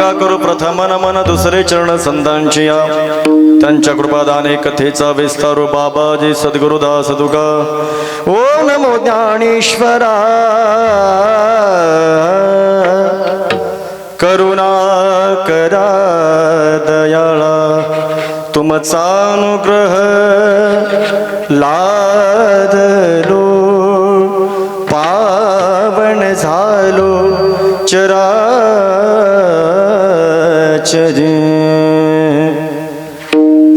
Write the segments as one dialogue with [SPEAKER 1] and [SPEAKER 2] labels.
[SPEAKER 1] का करू प्रथम नमन दुसरे चरण संतांची या त्यांच्या कृपादाने कथेचा विस्तारू बाबाजी सद्गुरुदास तुका ओ नमो ज्ञानेश्वरा. करुणा करा दयाळा. तुमचा अनुग्रह लादलो. पावन झालो चरा चराचरी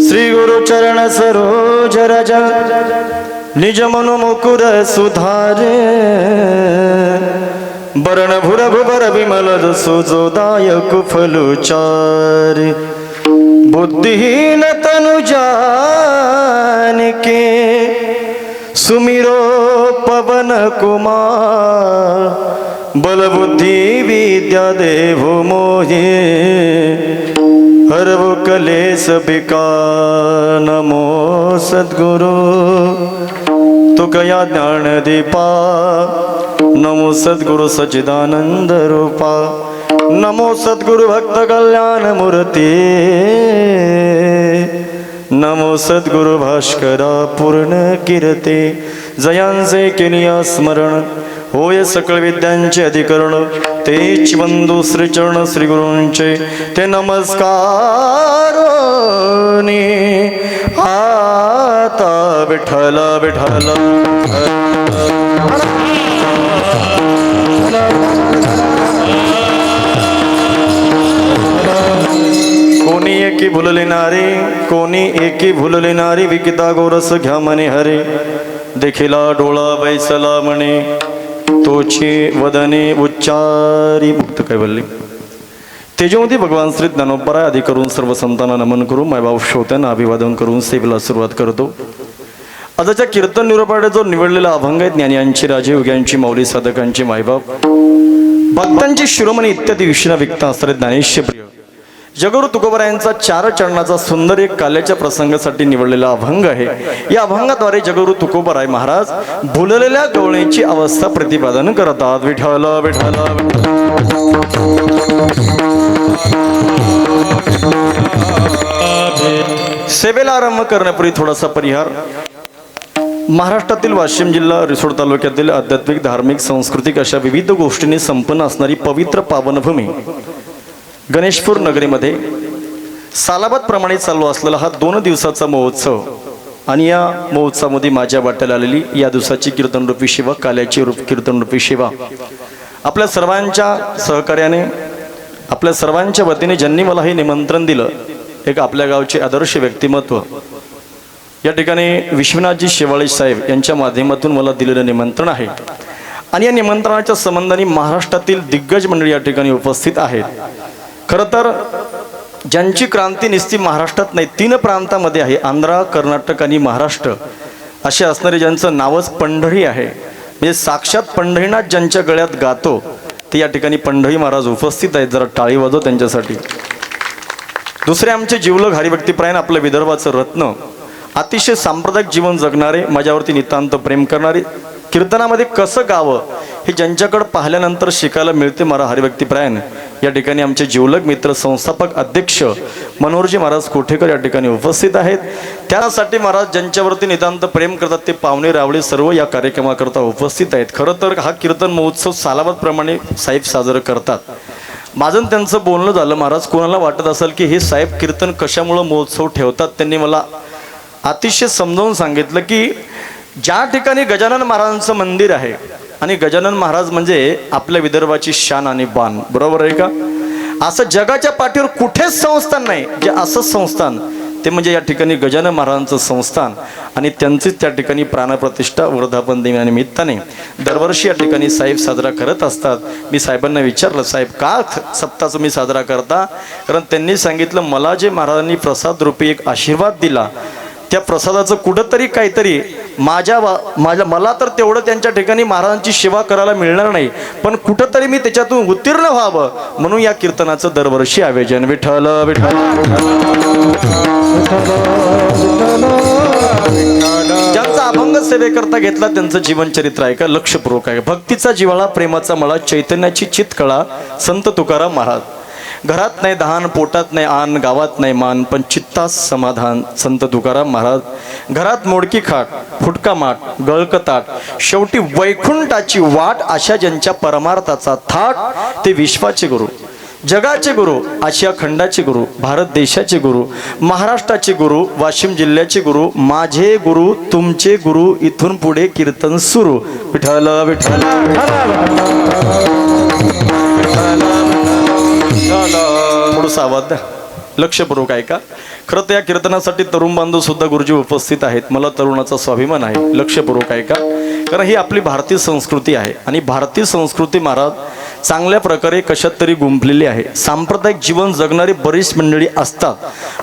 [SPEAKER 1] श्री गुरु चरण सरोज रज निज मनु मुकुर सुधारे। बरण भुर भुबर विमल सुजोदायक फलुचार बुद्धिहीन तनु के सुमिरो पवन कुमार। बलबुद्धि विद्या देव मोहे। हरव कलेस बिका नमो सद्गुरु। तुकया ज्ञान दीपा। नमो सद्गुरु सचिदानंद रूपा। नमो सद्गुरु भक्त कल्याण मूर्ती। नमो सद्गुरु भास्करा पूर्ण कीर्ती। जयांचे किनिया स्मरण। होय सकळ विद्यांचे अधिकरण तेच बंधू श्रीचरण श्री गुरूंचे ते नमस्कार आता विठ्ठल विठ्ठल. कोणी एकी भुलले नारी कोणी एकी भुलले नारी विकिता गोरस घ्या म्हणे हरे. देखिला डोळा बैसला म्हणे. तोची वदने उच्चारी मुक्त कैवल्ली तेजोमती भगवान श्री ज्ञानोपराय आदी करून सर्व संतांना नमन करून मायबाप श्रोत्यांना अभिवादन करून सेवेला सुरुवात करतो आजच्या कीर्तन निरोपाडे जो निवडलेला अभंग आहे ज्ञानियांची राजे युग्यांची माऊली साधकांची मायबाप भक्तांची शिरोमणी इत्यादी विषयना विकता असणारे ज्ञानेश्य प्रिय जगुरु तुकोबरायांचा चार चरणाचा सुंदर एक काल्याच्या प्रसंगासाठी निवडलेला अभंग आहे. या अभंगाद्वारे जगुरु तुकोबराय महाराज भुललेल्या डोळ्याची अवस्था प्रतिपादन करतात. विठल विठल सेवेला आरंभ करण्यापूर्वी थोडासा परिहार. महाराष्ट्रातील वाशिम जिल्हा रिसोड तालुक्यातील आध्यात्मिक धार्मिक सांस्कृतिक अशा विविध गोष्टींनी संपन्न असणारी पवित्र पावनभूमी गणेशपूर नगरीमध्ये सालाबाद प्रमाणे चालू असलेला हा दोन दिवसाचा महोत्सव आणि या महोत्सवामध्ये माझ्या वाट्याला आलेली या दिवसाची कीर्तनरूपी सेवा काल्याची रूप कीर्तनरूपी सेवा. आपल्या सर्वांच्या सहकार्याने आपल्या सर्वांच्या वतीने ज्यांनी मला हे निमंत्रण दिलं एक आपल्या गावचे आदर्श व्यक्तिमत्व. या ठिकाणी विश्वनाथजी शेवाळे साहेब यांच्या माध्यमातून मला दिलेलं निमंत्रण आहे. आणि या निमंत्रणाच्या संबंधाने महाराष्ट्रातील दिग्गज मंडळी या ठिकाणी उपस्थित आहेत. खरं तर ज्यांची क्रांती निस्ती महाराष्ट्रात नाही तीन प्रांतामध्ये आहे आंध्र कर्नाटक आणि महाराष्ट्र. असे असणारे ज्यांचं नावच पंढरी आहे. म्हणजे साक्षात पंढरीनाथ ज्यांच्या गळ्यात गातो ते या ठिकाणी पंढरी महाराज उपस्थित आहेत जरा टाळी वाजव त्यांच्यासाठी. दुसरे आमचे जीवलग हरिभक्तीप्रायण आपलं विदर्भाचं रत्न. अतिशय सांप्रदायिक जीवन जगणारे माझ्यावरती नितांत प्रेम करणारे कीर्तनामध्ये कसं गावं हे ज्यांच्याकडं पाहिल्यानंतर शिकायला मिळते मला हरिभक्तीप्रायण या ठिकाणी आमचे जिवलग मित्र संस्थापक अध्यक्ष मनोहरजी महाराज कोठेकर या ठिकाणी उपस्थित आहेत. त्यासाठी महाराज ज्यांच्यावरती नितांत प्रेम करतात ते पाहुणे रावळे सर्व या कार्यक्रमाकरता उपस्थित आहेत. खरं तर हा कीर्तन महोत्सव सालावतप्रमाणे साहेब साजरं करतात. माझं त्यांचं बोलणं झालं महाराज कोणाला वाटत असेल की हे साहेब कीर्तन कशामुळं महोत्सव ठेवतात त्यांनी मला अतिशय समजावून सांगितलं की ज्या ठिकाणी गजानन महाराजांचं मंदिर आहे आणि गजानन महाराज म्हणजे आपल्या विदर्भाची शान आणि बाण बरोबर आहे का? असं जगाच्या पाठीवर कुठेच संस्थान नाही जे असं संस्थान ते म्हणजे या ठिकाणी गजानन महाराजांचं संस्थान आणि त्यांचीच त्या ठिकाणी प्राणप्रतिष्ठा वर्धापन दिनानिमित्ताने. दरवर्षी या ठिकाणी साहेब साजरा करत असतात. मी साहेबांना विचारलं साहेब का सप्ताह तुम्ही साजरा करता? कारण त्यांनी सांगितलं मला जे महाराजांनी प्रसाद रूपी एक आशीर्वाद दिला त्या प्रसादाचं कुठंतरी काहीतरी माझ्या वा- माझ्या मला तर तेवढं त्यांच्या ठिकाणी महाराजांची सेवा करायला मिळणार नाही. पण कुठंतरी मी त्याच्यातून उत्तीर्ण व्हावं म्हणून या कीर्तनाचं दरवर्षी आयोजन विठ्ठल विठ्ठल. ज्यांचा अभंग सेवेकरता घेतला त्यांचं जीवनचरित्र आहे का? लक्षपूर्वक आहे. भक्तीचा जिव्हाळा प्रेमाचा मळा चैतन्याची चितकळा संत तुकाराम महाराज. घरात नाही दहान पोटात नाही आन गावात नाही मान पण चित्तास समाधान. संत तुकाराम महाराज घरात मोडकी खाट फुटका माठ गळकताट शेवटी वैकुंठाची वाट अशा ज्यांच्या परमार्थाचा थाट ते विश्वाचे गुरु. जगाचे गुरु आशिया खंडाचे गुरु भारत देशाचे गुरु महाराष्ट्राचे गुरु वाशिम जिल्ह्याचे गुरु माझे गुरु तुमचे गुरु इथून पुढे कीर्तन सुरू. विठ्ठल विठ्ठल थोडस आवाज द्या. लक्षपूर्वक ऐका. खरं तर या कीर्तनासाठी तरुण बांधव सुद्धा गुरुजी उपस्थित आहेत. मला तरुणाचा स्वाभिमान आहे. लक्षपूर्वक ऐका. कारण ही आपली भारतीय संस्कृती आहे. आणि भारतीय संस्कृती महाराज चांगल्या प्रकारे कशात तरी गुंफलेली आहे. सांप्रदायिक जीवन जगणारी बरीच मंडळी असतात.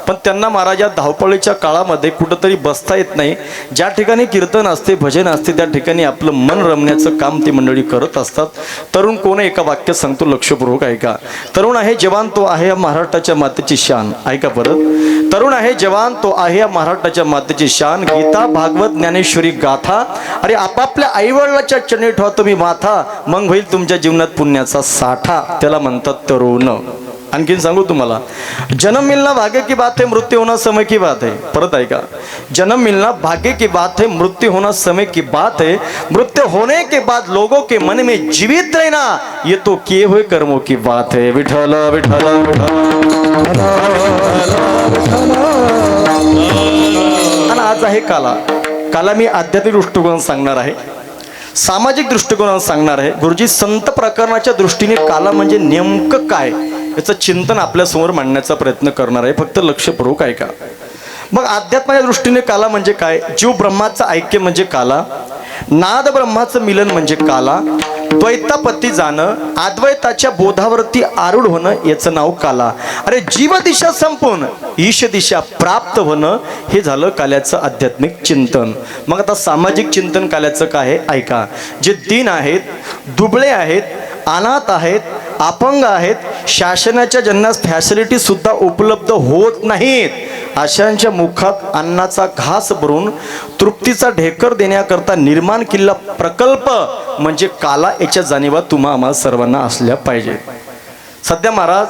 [SPEAKER 1] पण त्यांना महाराज या धावपळीच्या काळामध्ये कुठंतरी बसता येत नाही. ज्या ठिकाणी कीर्तन असते भजन असते त्या ठिकाणी आपलं मन रमण्याचं काम ती मंडळी करत असतात. तरुण कोण एका वाक्य सांगतो लक्षपूर्वक ऐका. तरुण आहे जवान तो आहे या महाराष्ट्राच्या मातेची शान. ऐका परत. तरुण आहे जवान तो आहे या महाराष्ट्राच्या मातेची शान. गीता भागवत ज्ञानेश्वरी गाथा. अरे आपापल्या आईवडिलाच्या चणे ठेवा तुम्ही माथा. मग होईल तुमच्या जीवनात पुण्याचा साठा त्याला म्हणतात तरुण आणखीन सांगू तुम्हाला जन्म मिलना भाग्य की बात है मृत्यू होना समय की बात है. परत ऐका जन्म मिलना भाग्य की बात है मृत्यू होना समय की बात है. मृत्यू होने के बाद लोगों के मन में जीवित रहना ये तो किए हुए कर्मों की बात है. विठल विठल आणि आज आहे काला. काला मी आध्यात्मिक दृष्टिकोन सांगणार आहे. सामाजिक दृष्टिकोनात सांगणार आहे. गुरुजी संत प्रकरणाच्या दृष्टीने काला म्हणजे नेमकं काय? याचं चिंतन आपल्यासमोर मांडण्याचा प्रयत्न करणार आहे. फक्त लक्षपूर्वक ऐका. मग अध्यात्माच्या दृष्टीने काला म्हणजे काय? जीव ब्रह्माचं ऐक्य म्हणजे काला. नाद ब्रह्माचं मिलन म्हणजे काला. द्वैतापत्ती जाणं अद्वैताच्या बोधावरती आरूढ होणं याचं नाव काला. अरे जीव दिशा संपून ईश दिशा प्राप्त होणं हे झालं काल्याचं आध्यात्मिक चिंतन. मग आता सामाजिक चिंतन काल्याचं काय ऐका. जे दीन आहेत दुबळे आहेत अनाथ आहेत अपंग आहेत. शासनाच्या ज्यांना फॅसिलिटी सुद्धा उपलब्ध होत नाहीत. अशांच्या मुखात अन्नाचा घास भरून तृप्तीचा ढेकर देण्याकरता निर्माण किल्ला प्रकल्प म्हणजे काला याच्या जाणीवा तुम्हा आम्हाला सर्वांना असल्या पाहिजेत. सध्या महाराज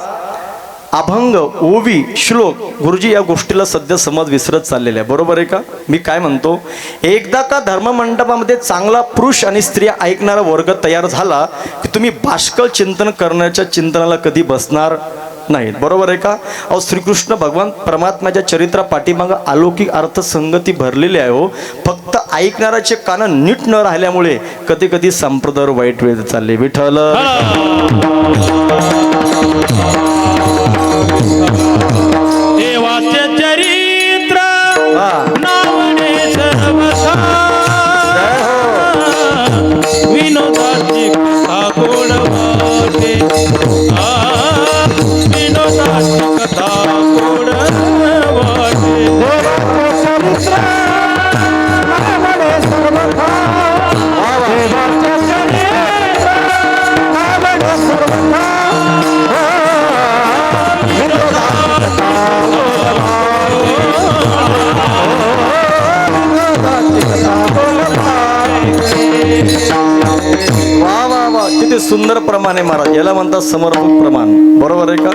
[SPEAKER 1] अभंग ओवी श्लोक गुरुजी या गोष्टीला सध्या समज विसरत चाललेला आहे. बरोबर आहे का? मी काय म्हणतो? एकदा का धर्ममंडपामध्ये चांगला पुरुष आणि स्त्रिया ऐकणारा वर्ग तयार झाला की तुम्ही बाष्कळ चिंतन करण्याच्या चिंतनाला कधी बसणार नाहीत. बरोबर आहे का? अहो श्रीकृष्ण भगवान परमात्म्याच्या चरित्रा पाठीमागं अलौकिक अर्थसंगती भरलेली आहे हो. फक्त ऐकणाऱ्याचे कान नीट न राहिल्यामुळे कधी कधी संप्रदाय वाईट वेळ चालले. विठल म्हणतात समर्पक प्रमाण. बरोबर आहे का?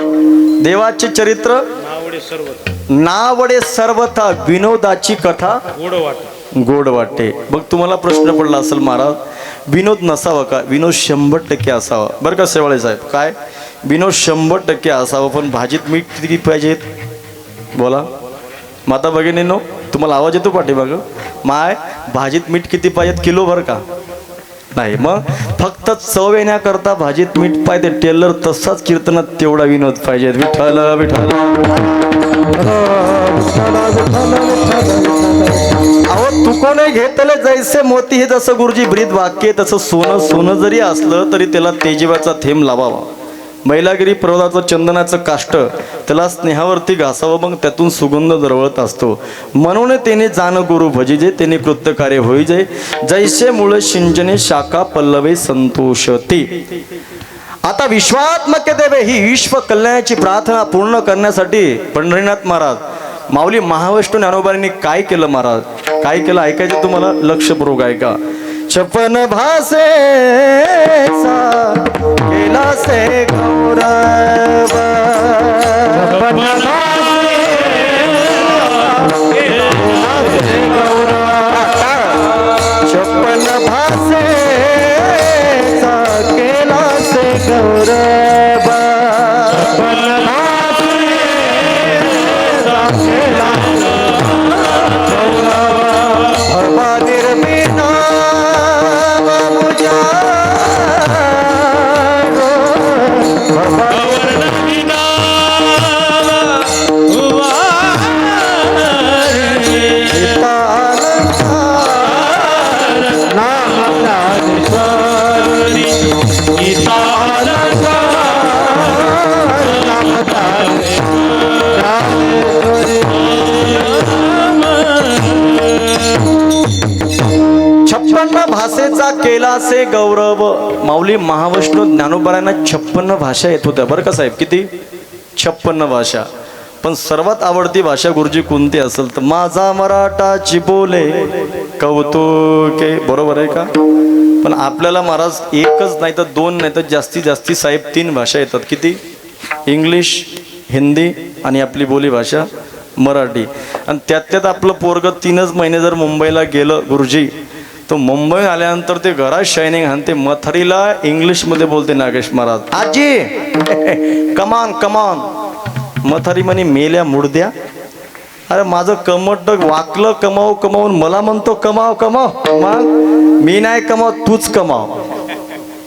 [SPEAKER 1] देवाचे चरित्र
[SPEAKER 2] नावडे सर्व
[SPEAKER 1] नावडे सर्वथा विनोदाची कथा
[SPEAKER 2] गोड वाटे.
[SPEAKER 1] गोड वाटते मग तुम्हाला प्रश्न पडला असेल महाराज विनोद नसावा का? विनोद शंभर टक्के असावा. बरं का शेवाळे साहेब? काय? विनोद शंभर टक्के असावा पण भाजीत मीठ किती पाहिजेत बोला. माता भगिनीनो तुम्हाला आवाज येतो पाठीमागं? माय भाजीत मीठ किती पाहिजेत? किलो भर का? नाही. मग फक्त चव येण्याकरता भाजीत मीठ पाहिजे टेलर तसाच कीर्तनात तेवढा विनोद पाहिजे. विठ्ठल विठ्ठल. अहो तू कोणी घेतले जैसे मोती हे जसं गुरुजी ब्रीद वाक्य तसं सोनं सोनं जरी असलं तरी त्याला तेजिबाचा थेंब लावावा. मैलागिरी पर्वताचं चंदनाचं काष्ट त्याला स्नेहावरती घासावं मग त्यातून सुगंध दरवळत असतो. म्हणून त्याने जाण गुरु भजिजे त्याने कृत्यकार्य होईजे जैसे मुळे सिंचने शाखा पल्लवे संतोषती. आता विश्वात्मक देवे ही विश्व कल्याणाची प्रार्थना पूर्ण करण्यासाठी पंढरीनाथ महाराज माऊली महाविष्णू ज्ञानोबांनी काय केलं महाराज? काय केलं? ऐकायचं तुम्हाला? लक्षपूर्वक ऐका. छप्पन भाषेचा केला से गौरव। छप्पन भाषेचा केला से गौरव। असे गौरव. माऊली महाविष्णू ज्ञानोबरायांना छप्पन्न भाषा येत होत्या. बरं का साहेब? किती? छप्पन्न भाषा. पण सर्वात आवडती भाषा गुरुजी कोणती असेल तर माझा मराठाची बोले कौतुके. बरोबर आहे का? पण आपल्याला महाराज एकच नाही तर दोन नाही तर जास्तीत जास्ती साहेब तीन भाषा येतात. किती? इंग्लिश हिंदी आणि आपली बोलीभाषा मराठी. आणि त्यात त्यात आपलं पोरग तीनच महिने जर मुंबईला गेलं गुरुजी तो मुंबई आल्यानंतर ते घरात शायनिंग आणि ते मथरीला इंग्लिशमध्ये बोलते नागेश महाराज. आजी! कमान कमान मथारी म्हणे मेल्या मुडद्या. अरे माझं कमट वाकलं कमाव कमावून मला म्हणतो कमाव कमाव. मग? मी नाही कमाव तूच कमाव.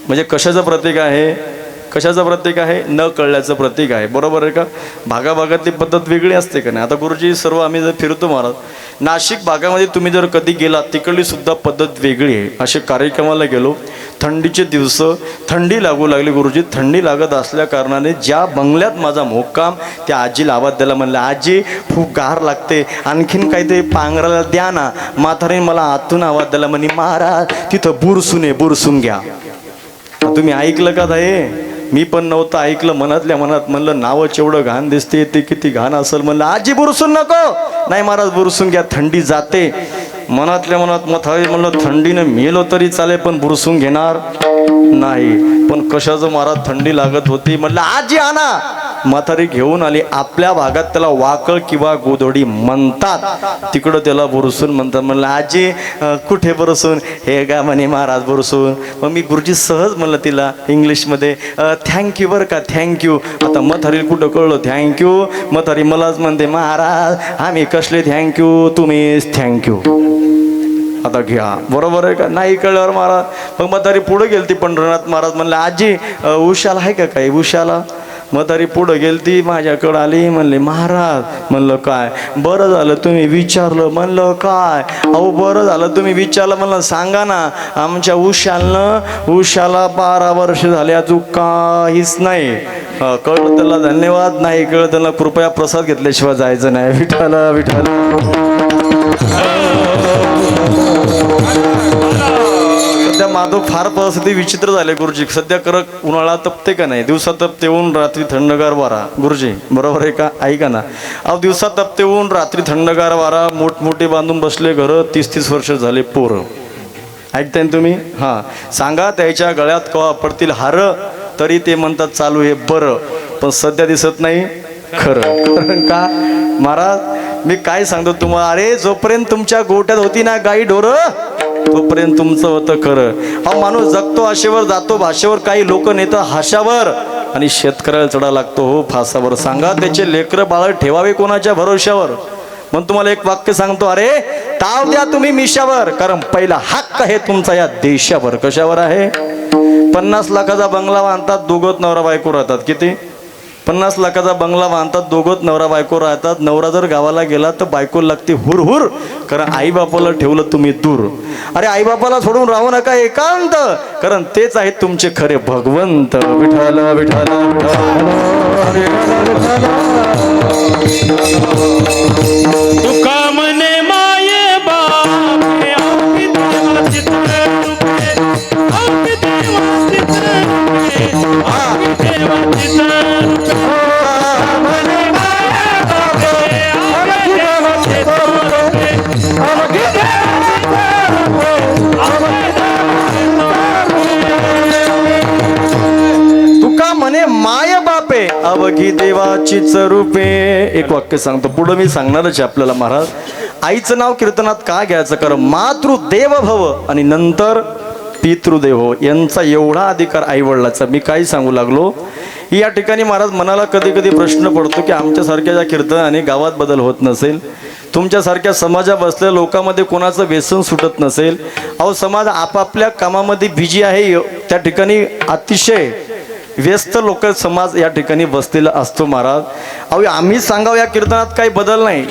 [SPEAKER 1] म्हणजे कशाचं प्रतीक आहे? कशाचं प्रतीक आहे? न कळल्याचं प्रतीक आहे. बरोबर आहे का? भागाभागातली पद्धत वेगळी असते का नाही? आता गुरुजी सर्व आम्ही जर फिरतो महाराज नाशिक भागामध्ये तुम्ही जर कधी गेलात तिकडली सुद्धा पद्धत वेगळी आहे. असे कार्यक्रमाला गेलो थंडीचे दिवस थंडी लागू लागली गुरुजी. थंडी लागत असल्या कारणाने ज्या बंगल्यात माझा मुक्काम त्या आजीला आवाज द्यायला म्हणलं आजी खूप गार लागते. आणखीन काहीतरी पांघराला द्या ना. म्हातारीने मला आतून आवाज द्यायला म्हणे महाराज तिथं बुरसून आहे बुरसून घ्या. तुम्ही ऐकलं का ताई? मी पण नव्हतं ऐकलं मनातल्या मनात. म्हणलं नावच एवढं घाण दिसते ते किती घाण असेल. म्हणलं आजी बुरसून नको. नाही महाराज बुरसून घ्या थंडी जाते. मनातल्या मनात मग म्हणलं थंडीनं मेलो तरी चालेल पण बुरसून घेणार नाही. पण कशाचं महाराज थंडी लागत होती. म्हणलं आजी आणा. म्हातारी घेऊन आली. आपल्या भागात त्याला वाकळ किंवा गोधोडी म्हणतात. तिकडं त्याला बुरसून म्हणतात. म्हणलं आजी कुठे बरसून? हे गा म्हणे महाराज बरसून. मग मी गुरुजी सहज म्हणलं तिला इंग्लिशमध्ये थँक्यू बरं का थँक्यू आता मथारी कुठं कळलं थँक्यू मथारी मलाच म्हणते महाराज आम्ही कसले थँक्यू तुम्हीच थँक्यू आता घ्या. बरोबर आहे का? नाही कळल्यावर महाराज मग म्हातारी पुढे ती पंढरनाथ महाराज. म्हणले आजी उशाला आहे का काही? उशाला? म्हातारी पुढं गेलती माझ्याकडं आली म्हणले महाराज म्हणलं काय? बरं झालं तुम्ही विचारलं म्हणलं काय? अहो बरं झालं तुम्ही विचारलं म्हणलं सांगा ना आमच्या उशालनं उशाला बारा वर्ष झाले अजून काहीच नाही. कळलं त्याला धन्यवाद. नाही कळलं त्याला कृपया प्रसाद घेतल्याशिवाय जायचं नाही. विठाला विठाला माधव फार परिस्थिती विचित्र झाले गुरुजी. सध्या करक उन्हाळा तपते का नाही? दिवसा तपते ऊन रात्री थंडगार वारा. गुरुजी बरोबर आहे का? ऐका ना? अहो दिवसा तपते ऊन रात्री थंडगार वारा मोठमोठे बांधून बसले घरं तीस तीस वर्ष झाले पोरं. ऐकताय तुम्ही? हां. सांगा त्याच्या गळ्यात कवा पडतील हार तरी ते म्हणतात चालू हे बरं. पण सध्या दिसत नाही खरं. का? महाराज मी काय सांगतो तुम्हाला अरे जोपर्यंत तुमच्या गोट्यात होती ना गाई ढोरं तोपर्यंत तुमचं होतं खरं. हा माणूस जगतो आशेवर जातो भाषेवर काही लोक नेतं हाशावर. आणि शेतकऱ्याला चढा लागतो हो फासावर. सांगा त्याचे लेकरं बाळ ठेवावे कोणाच्या भरोश्यावर? मग तुम्हाला एक वाक्य सांगतो अरे ताव द्या तुम्ही मिशावर. कारण पहिला हक्क आहे तुमचा या देशावर. कशावर आहे? पन्नास लाखाचा बंगला बांधतात दोघत नवरा बायको राहतात. किती? पन्नास लाखाचा बंगला बांधतात दोघंच नवरा बायको राहतात. नवरा जर गावाला गेला तर बायको लागते हुर हुर कारण आईबापाला ठेवलं तुम्ही दूर. अरे आईबापाला सोडून राहू नका एकांत. कारण तेच आहेत तुमचे खरे भगवंत. विठाल विठाल
[SPEAKER 2] तुका म्हणे
[SPEAKER 1] अवघी देवाचीच रूपे एक वाक्य सांगतो. पुढं मी सांगणारच आहे आपल्याला महाराज. आईचं नाव कीर्तनात का घ्यायचं? कारण मातृदेव भव आणि नंतर पितृदेव यांचा एवढा अधिकार आईवडिलाचा. मी काय सांगू लागलो. या ठिकाणी महाराज मनाला कधी कधी प्रश्न पडतो की आमच्यासारख्या ज्या कीर्तनाने गावात बदल होत नसेल तुमच्यासारख्या समाजा बसलेल्या लोकांमध्ये कोणाचं व्यसन सुटत नसेल अहो समाज आपापल्या कामामध्ये बिजी आहे त्या ठिकाणी अतिशय व्यस्त लोक समाज या ठिकाणी बसलेला असतो महाराज. अहो आम्ही सांगावं या कीर्तनात काही बदल नाही.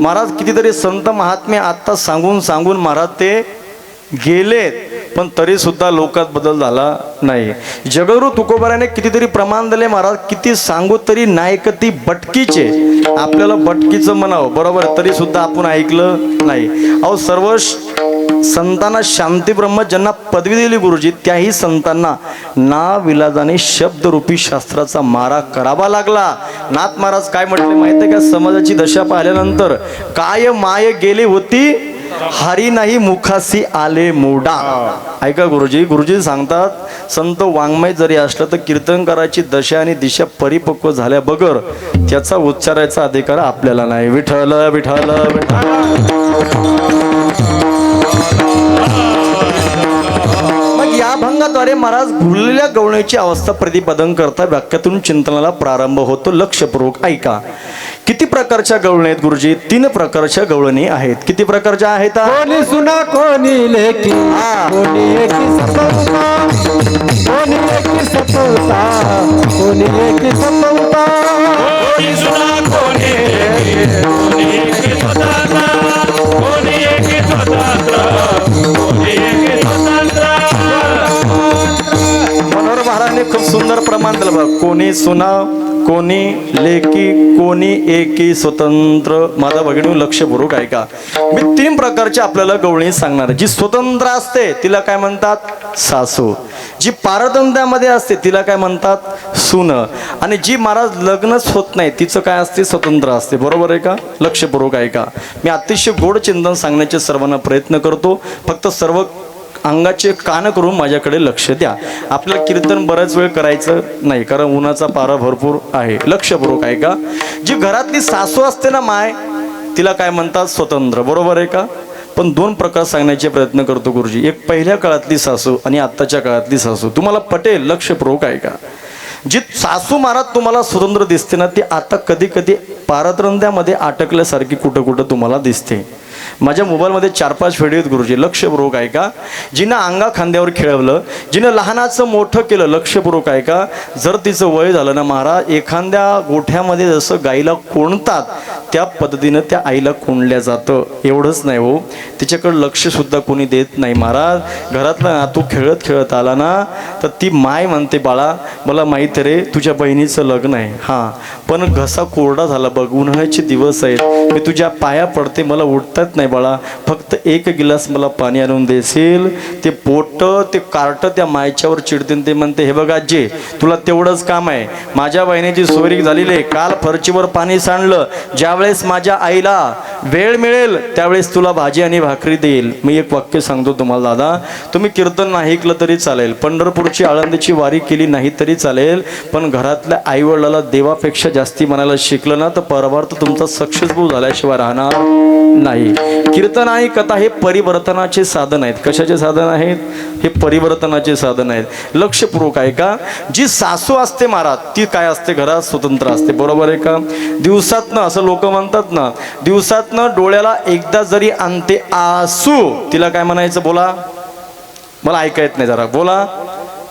[SPEAKER 1] महाराज कितीतरी संत महात्मे आत्ता सांगून सांगून महाराज ते गेलेत पण तरी सुद्धा लोकात बदल झाला नाही. जगरू तुकोबाराने कितीतरी प्रमाण दिले महाराज किती सांगू तरी नायक ती बटकीचे आपल्याला बटकीचं म्हणावं बरोबर तरी सुद्धा आपण ऐकलं नाही. अहो सर्व संतांना शांती ब्रह्म ज्यांना पदवी दिली गुरुजी त्याही संतांना ना विलाजाने शब्दरूपी शास्त्राचा मारा करावा लागला. नाथ महाराज काय म्हटले माहिती आहे का? समाजाची दशा पाहिल्यानंतर काय माय गेली होती? हरी नाही मुखासी आले मोडा. ऐका गुरुजी गुरुजी सांगतात संत वाङ्मय जरी असलं तर कीर्तन करायची दशा आणि दिशा परिपक्व झाल्या बगर. त्याचा उच्चारायचा अधिकार आपल्याला नाही. विठल विठल विठल मग या भंगाद्वारे महाराज भुललेल्या गवळणीची अवस्था प्रतिपादन करता वाक्यातून चिंतनाला प्रारंभ होतो. लक्षपूर्वक ऐका. किती प्रकारच्या गवळणी आहेत गुरुजी? तीन प्रकारच्या गवळणी आहेत. किती प्रकारच्या आहेत?
[SPEAKER 3] कोणी सुना कोणी लेखी. कोणी एकी सपवता. कोणी एकी सपवता. कोणी एकी सपवता.
[SPEAKER 2] कोणी सुना कोणी लेकी, कोणी एकी स्वतंत्र कोणी एकी स्वतंत्र
[SPEAKER 1] सुंदर प्रमाण दिलं बघा. कोणी सुना कोणी लेकी कोणी एकी स्वतंत्र. माझा भगिनी लक्षपूर्वक ऐका. मी तीन प्रकारची आपल्याला गवळणी सांगणार जी स्वतंत्र असते तिला काय म्हणतात? सासू. जी पारतंत्र्यामध्ये असते तिला काय म्हणतात? सुन. आणि जी महाराज लग्नच होत नाही तिचं काय असते? स्वतंत्र असते. बरोबर आहे का? लक्षपूर्वक ऐका. मी अतिशय गोड चिंतन सांगण्याचे सर्वांना प्रयत्न करतो. फक्त सर्व अंगाचे कान करून माझ्याकडे लक्ष द्या. आपल्याला कीर्तन बराच वेळ करायचं नाही कारण उन्हाचा पारा भरपूर आहे. लक्षपूर्वक आहे का जी घरातली सासू असते ना माय तिला काय म्हणतात? स्वतंत्र. बरोबर आहे का? पण दोन प्रकार सांगण्याचे प्रयत्न करतो गुरुजी. एक पहिल्या काळातली सासू आणि आत्ताच्या काळातली सासू. तुम्हाला पटेल लक्षपूर्वक आहे का जी सासू महाराज तुम्हाला स्वतंत्र दिसते ना ती आता कधी कधी पारतरंद्यामध्ये अटकल्यासारखी कुठं कुठं तुम्हाला दिसते. माझ्या मोबाईलमध्ये चार पाच व्हिडिओ आहेत गुरुजी. लक्षपूर्वक आहे का जिनं अंगा खांद्यावर खेळवलं जिनं लहानाचं मोठं केलं लक्षपूर्वक आहे का जर तिचं वय झालं ना महाराज एखाद्या गोठ्यामध्ये जसं गाईला कोणतात त्या पद्धतीनं त्या आईला कोंडल्या जातं. एवढंच नाही हो. तिच्याकडं लक्षसुद्धा कोणी देत नाही महाराज. घरातला नातू खेळत खेळत आला ना तर ती माय म्हणते बाळा मला माहीत रे तुझ्या बहिणीचं लग्न आहे. हां. पण घसा कोरडा झाला बघ उन्हाळ्याचे दिवस आहेत. मी तुझ्या पाया पडते मला उठतात नाही बाळा. फक्त एक गिलास मला पाणी आणून देशील. ते पोट ते कार्ट त्या मायच्यावर चिडतील. ते म्हणते हे बघ आजी तुला तेवढंच काम आहे. माझ्या बहिणीची सोयरी झालेली आहे काल फरचीवर पाणी सांडलं. ज्यावेळेस माझ्या आईला वेळ मिळेल त्यावेळेस तुला भाजी आणि भाकरी देईल. मी एक वाक्य सांगतो तुम्हाला दादा. तुम्ही कीर्तन नाही ऐकलं तरी चालेल. पंढरपूरची आळंदीची वारी केली नाही तरी चालेल. पण घरातल्या आईवडिलाला देवापेक्षा जास्ती म्हणायला शिकलं ना तर परमार्थ तुमचा सक्सेसफुल झाल्याशिवाय राहणार नाही. कीर्तन आणि कथा हे परिवर्तनाचे साधन आहेत. कशाचे साधन आहेत? हे परिवर्तनाचे साधन आहेत. लक्षपूर्वक आहे का जी सासू असते महाराज ती काय असते? घरात स्वतंत्र असते. बरोबर आहे का? दिवसातनं असं लोक म्हणतात ना दिवसातनं डोळ्याला एकदा जरी आणते आसू तिला काय म्हणायचं? बोला. मला ऐका येत नाही जरा. बोला.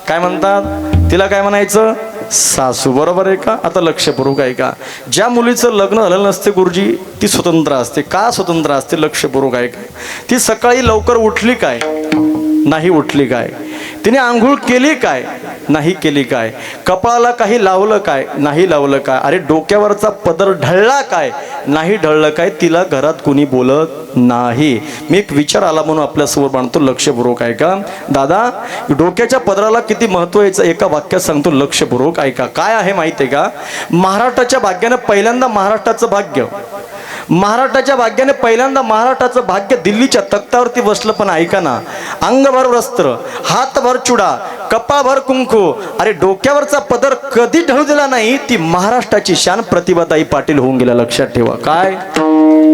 [SPEAKER 1] काय म्हणतात? तिला काय म्हणायचं? सासू बरोबर आहे का? आता लक्षपूर्वक आहे का ज्या मुलीचं लग्न झालेलं नसते गुरुजी ती स्वतंत्र असते. का स्वतंत्र असते? लक्षपूर्वक आहे का ती सकाळी लवकर उठली काय? नाही उठली काय? तिने आंघोळ केली काय? नाही केली काय? कपाळाला काही लावलं काय? नाही लावलं काय? अरे डोक्यावरचा पदर ढळला काय? नाही ढळलं काय? तिला घरात कुणी बोलत नाही. मी एक विचार आला म्हणून आपल्यासमोर मांडतो लक्षपूर्वक ऐका. दादा डोक्याच्या पदराला किती महत्त्व याचं एका वाक्यात सांगतो लक्षपूर्वक ऐका. काय आहे माहिती आहे का? महाराष्ट्राच्या भाग्यानं पहिल्यांदा महाराष्ट्राचं भाग्य. महाराष्ट्राच्या भाग्याने पहिल्यांदा महाराष्ट्राचं भाग्य दिल्लीच्या तख्तावरती बसलं पण ऐका ना. अंगभर वस्त्र हातभर चुडा कपाळभर कुंकू अरे डोक्यावरचा पदर कधी ढळू दिला नाही ती महाराष्ट्राची शान प्रतिभाताई पाटील होऊन गेल्या. लक्षात ठेवा. काय?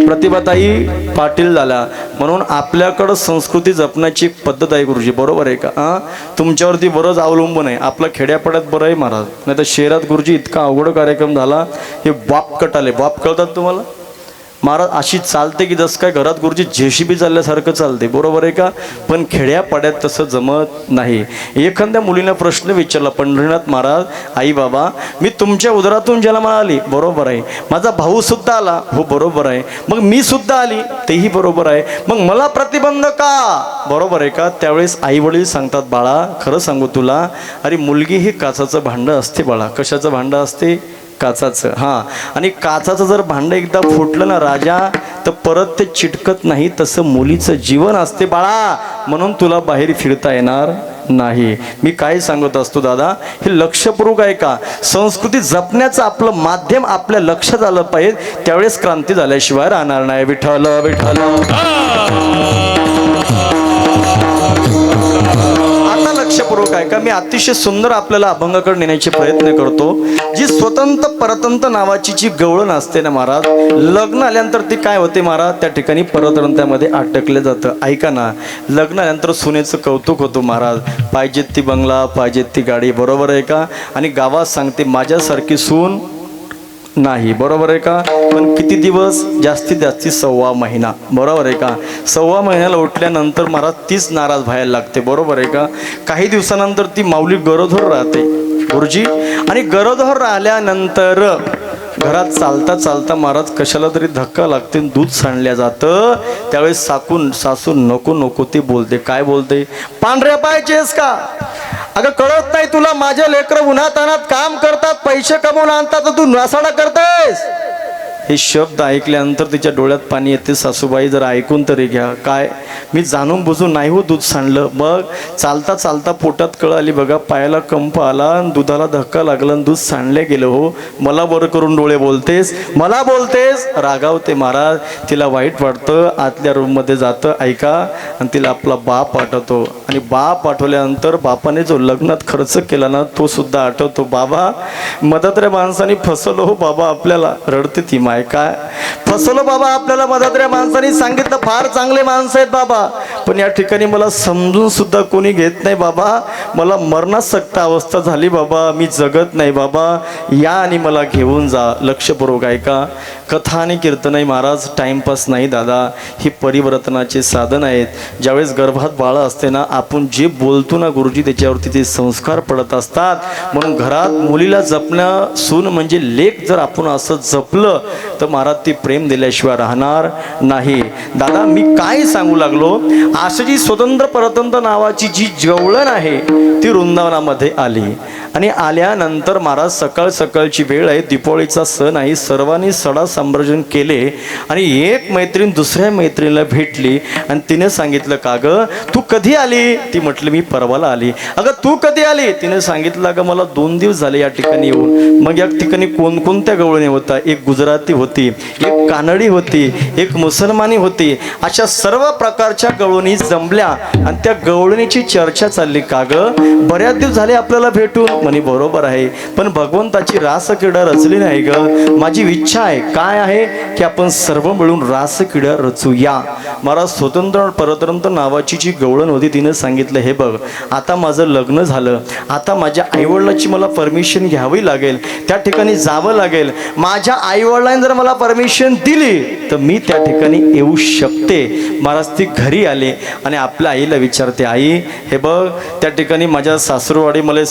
[SPEAKER 1] प्रतिभाताई पाटील झाला. म्हणून आपल्याकडं संस्कृती जपण्याची पद्धत आहे गुरुजी. बरोबर आहे का? हा तुमच्यावरती बरंच अवलंबून आहे. आपलं खेड्यापाड्यात बरं आहे महाराज. नाही तर शहरात गुरुजी इतका अवघड कार्यक्रम झाला हे बाप कटाले. बाप कळतात तुम्हाला? महाराज अशी चालते की जसं काय घरात गुरुजी जेसीबी चालल्यासारखं चालते बरोबर आहे का? पण खेड्यापाड्यात तसं जमत नाही. एखाद्या मुलीनं प्रश्न विचारला पंढरीनाथ महाराज आई बाबा मी तुमच्या उदरातून ज्याला आली बरोबर आहे. माझा भाऊ सुद्धा आला हो बरोबर आहे. मग मी सुद्धा आली तेही बरोबर आहे. मग मला प्रतिबंध का? बरोबर आहे का? त्यावेळेस आई वडील सांगतात बाळा खरं सांगू तुला अरे मुलगी ही काचाचं भांडं असते बाळा. कशाचं भांडं असते? काचाचं. हां. आणि काचाचं जर भांडं एकदा फुटलं ना राजा तर परत ते चिटकत नाही तसं मुलीचं जीवन असते बाळा. म्हणून तुला बाहेर फिरता येणार नाही. मी काय सांगत असतो दादा हे लक्षपूर्वक आहे का संस्कृती जपण्याचं आपलं माध्यम आपल्या लक्षात आलं पाहिजे. त्यावेळेस क्रांती झाल्याशिवाय राहणार नाही. विठ्ठल विठ्ठल. लक्षपूर्वक आहे का मी अतिशय सुंदर आपल्याला अभंगाकडे नेण्याचे प्रयत्न करतो. जी स्वतंत्र परतंत्र नावाची जी गवळण असते ना महाराज लग्न आल्यानंतर ती काय होते महाराज? त्या ठिकाणी परतंत्र्यामध्ये अटकले जातं. ऐका ना लग्न आल्यानंतर सुनेचं कौतुक होतो महाराज. पाहिजेत ती बंगला पाहिजेत ती गाडी. बरोबर आहे का? आणि गावात सांगते माझ्यासारखी सून नाही बरोबर आहे का? पण किती दिवस? जास्तीत जास्ती सव्वा महिना. बरोबर आहे का? सव्वा महिन्याला उठल्यानंतर महाराज तीच नाराज व्हायला लागते बरोबर आहे का? काही दिवसानंतर ती माऊली गरोधर राहते गुरुजी. आणि गरोधर राहिल्यानंतर घरात चालता चालता महाराज कशाला तरी धक्का लागते आणि दूध सांडल्या जातं. त्यावेळेस साकून सासून नको नको ते बोलते. काय बोलते? पांढऱ्या पाहिजेस का? अगं कळत नाही तुला माझे लेकर उन्हातानात काम करतात पैसे कमवून आणतात तर तू नासाडा करतेस. हे शब्द ऐकल्यानंतर तिच्या डोळ्यात पाणी येते. सासूबाई जर ऐकून तरी घ्या. काय? मी जाणून बुजून नाही हो दूध सांडलं. मग चालता चालता पोटात कळ आली. बघा पायाला कंप आला आणि दुधाला धक्का लागला आणि दूध सांडले गेलं हो. मला बरं करून डोळे बोलतेस? मला बोलतेस? रागावते महाराज. तिला वाईट वाटतं. आतल्या रूममध्ये जातं. ऐका. आणि तिला आपला बाप आठवतो आणि बाप आठवल्यानंतर बापाने जो लग्नात खर्च केला ना तो सुद्धा आठवतो. बाबा मदतऱ्या माणसाने फसवलं हो बाबा आपल्याला. रडते ती माय काय? फसवलं बाबा आपल्याला मधातऱ्या माणसाने. सांगितलं फार चांगले माणसं आहेत बाबा. पण या ठिकाणी मला समजून सुद्धा कोणी घेत नाही बाबा. मला मरणासक्त अवस्था झाली बाबा. मी जगत नाही बाबा. या आणि मला घेऊन जा. लक्षपूर्वक ऐका कथा आणि कीर्तनही महाराज टाइमपास नाही दादा. ही परिवर्तनाचे साधन आहेत. ज्यावेळेस गर्भात बाळ असते ना आपण जे बोलतो ना गुरुजी त्याच्यावरती ते संस्कार पडत असतात. म्हणून घरात मुलीला जपणं सून म्हणजे लेख जर आपण असं जपलं तर महाराज ती प्रेम दिल्याशिवाय राहणार नाही. दादा मी काय सांगू लागलो? असं जी स्वतंत्र परतंत्र नावाची जी जवळण आहे ती वृंदावनामध्ये आली. आणि आल्यानंतर महाराज सकाळ सकाळची वेळ आहे. दीपावळीचा सण आहे. सर्वांनी सडा संभ्रजन केले आणि एक मैत्रीण दुसऱ्या मैत्रिणीला भेटली आणि तिने सांगितलं का ग? तू कधी आली? ती म्हटली मी परवाला आली. अगं तू कधी आली? तिने सांगितलं अगं मला दोन दिवस झाले या ठिकाणी येऊन. मग या ठिकाणी कोणकोणत्या गवळणी होता? एक गुजराती होती एक कानडी होती एक मुसलमानी होती. अशा सर्व प्रकारच्या गवळणी जमल्या आणि त्या गवळणीची चर्चा चालली. का ग? बऱ्याच दिवस झाले आपल्याला भेटून. म्हणे बरोबर आहे. पण भगवंताची रासक्रीडा रचली नाही ग. माझी इच्छा आहे. काय आहे? की आपण सर्व मिळून रासक्रीडा रचूया. मला स्वतंत्र परतंत्र नावाची जी गवळण होती तिने सांगितलं हे बघ आता माझं लग्न झालं. आता माझ्या आईवडिलाची मला परमिशन घ्यावी लागेल. त्या ठिकाणी जावं लागेल. माझ्या आईवडिलांनी जर मला परमिशन दिली तर मी त्या ठिकाणी येऊ शकते. महाराज ती घरी आले आणि आपल्या आईला विचारते आई हे बघ त्या ठिकाणी माझ्या सासरवाडी मला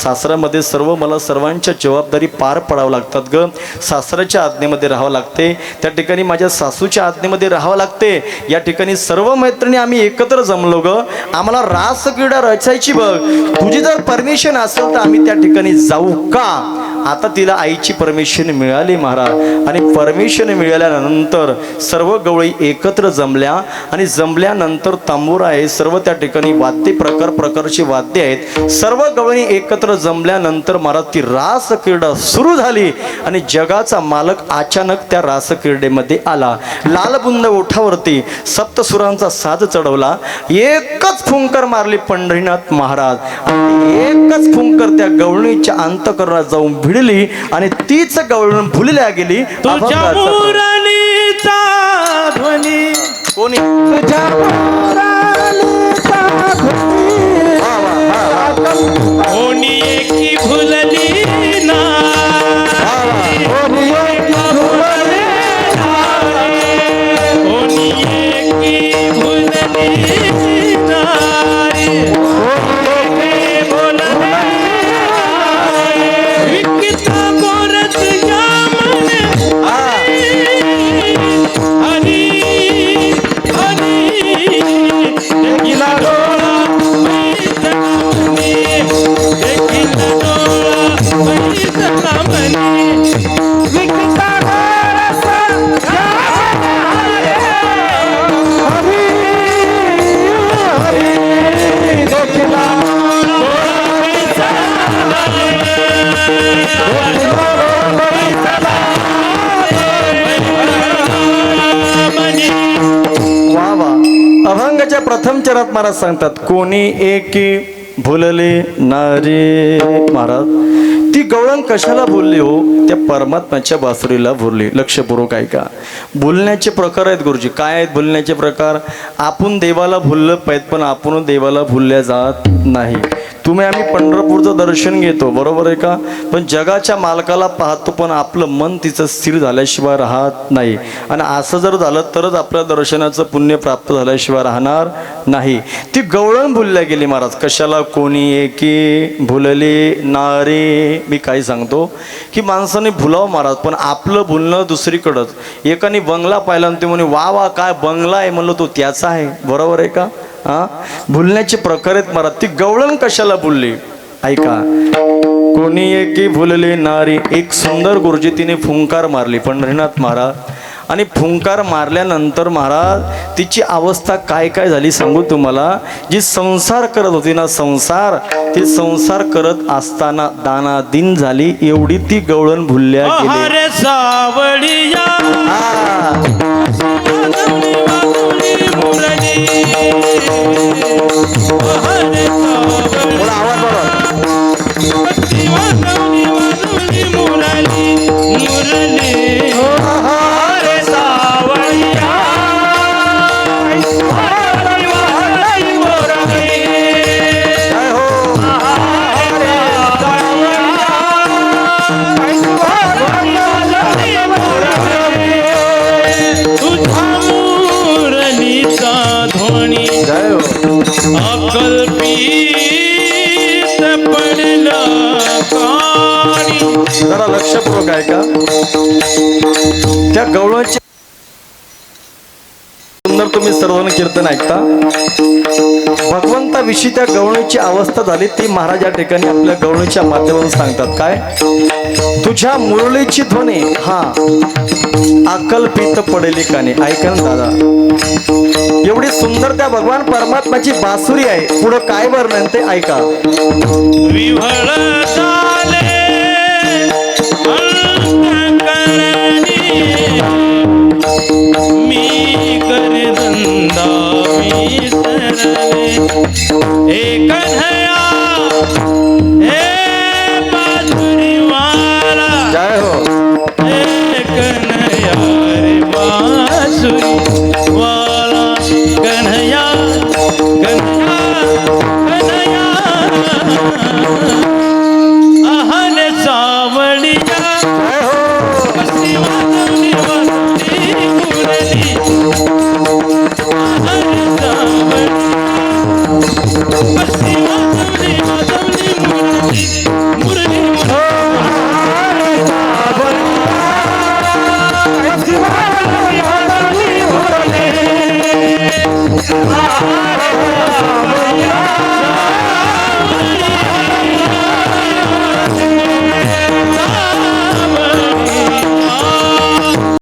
[SPEAKER 1] ते सर्व मला सर्वांच्या जबाबदारी पार पडावं लागतात ग. सासऱ्याच्या आज्ञेमध्ये राहावं लागते. त्या ठिकाणी माझ्या सासूच्या आज्ञेमध्ये राहावं लागते. या ठिकाणी सर्व मैत्रिणी आम्ही एकत्र जमलो ग. आम्हाला रास क्रीडा रचायची बघ. तुझी जर परमिशन असेल तर आम्ही त्या ठिकाणी जाऊ का? आता तिला आईची परमिशन मिळाली महाराज. आणि परमिशन मिळाल्यानंतर सर्व गवळी एकत्र जमल्या. आणि जमल्यानंतर तांबूर आहे सर्व त्या ठिकाणी वाद्य प्रकार प्रकारची वाद्य आहेत. सर्व गवळी एकत्र जमल्यानंतर महाराज ती रास क्रीडा सुरू झाली. आणि जगाचा मालक अचानक त्या रास क्रीडेमध्ये आला. लालबुंद ओठावरती सप्तसुरांचा साज चढवला. एकच फुंकर मारली पंढरीनाथ महाराज. आणि एकच फुंकर त्या गवळणीच्या अंतकरणात जाऊन भिडली आणि तीच गवळण भुलल्या गेली.
[SPEAKER 2] तुझ्या
[SPEAKER 1] अभंगाचा
[SPEAKER 2] मुरलीचा ध्वनी.
[SPEAKER 1] कोणी?
[SPEAKER 3] तुझ्या मुरलीचा ध्वनी.
[SPEAKER 2] कोणी एकी
[SPEAKER 1] अभंगाच्या प्रथम चरात महाराज सांगतात कोणी एकी भुलले नारे महाराज. गवळण कशाला बोलली हो? त्या परमात्म्याच्या बासुरीला बोलली. लक्षपूर्वक ऐका. बोलण्याचे प्रकार आहेत गुरुजी. काय आहेत बोलण्याचे प्रकार? आपण देवाला भुललं पाहिजे पण आपण देवाला भुलल्या जात नाही. तुम्ही आम्ही पंढरपूरचं दर्शन घेतो बरोबर आहे का? पण जगाच्या मालकाला पाहतो पण आपलं मन तिचं स्थिर झाल्याशिवाय राहत नाही. आणि असं जर झालं तरच आपल्या दर्शनाचं पुण्य प्राप्त झाल्याशिवाय राहणार नाही. ती गवळण भुलल्या गेली महाराज. कशाला कोणी एकी भुलले नारे? मी काय सांगतो की माणसाने भुलावं महाराज पण आपलं भुलणं दुसरीकडंच. एकाने बंगला पाहिला आणि ते म्हणे वा वा काय बंगला आहे? म्हणलं तो त्याचा आहे. बरोबर आहे का? हा? भुलण्याचे प्रकार आहेत महाराज ती गवळण कशाला भुलली? ऐका. कोणी एकी भुलले नारी एक सुंदर गुरुजी तिने फुंकार मारली. पंढरीनाथ महाराज आणि फुंकार मारल्यानंतर महाराज तिची अवस्था काय काय झाली सांगू तुम्हाला? जी संसार करत होती ना संसार ती संसार करत असताना दाना दिन झाली एवढी ती गवळण भुलल्या हा.
[SPEAKER 2] मुरली. हरे सावळी
[SPEAKER 1] बोला, आवाज बरोबर
[SPEAKER 2] वादळी वादळी मुरली
[SPEAKER 1] लक्षपूर्वक आहे का? त्या गवळांचे सुंदर तुम्ही सर्वजण कीर्तन ऐकता. भगवंताविषयी त्या गवळणीची अवस्था झाली ती महाराज या ठिकाणी आपल्या गवळणीच्या माध्यमातून सांगतात. काय? तुझ्या मुरळीची ध्वनी हा अकल्पित पडेली काने. ऐका ना दादा. एवढी सुंदर त्या भगवान परमात्माची बासुरी आहे. पुढं काय वर्णन ते ऐका.
[SPEAKER 2] विव्हळ झाले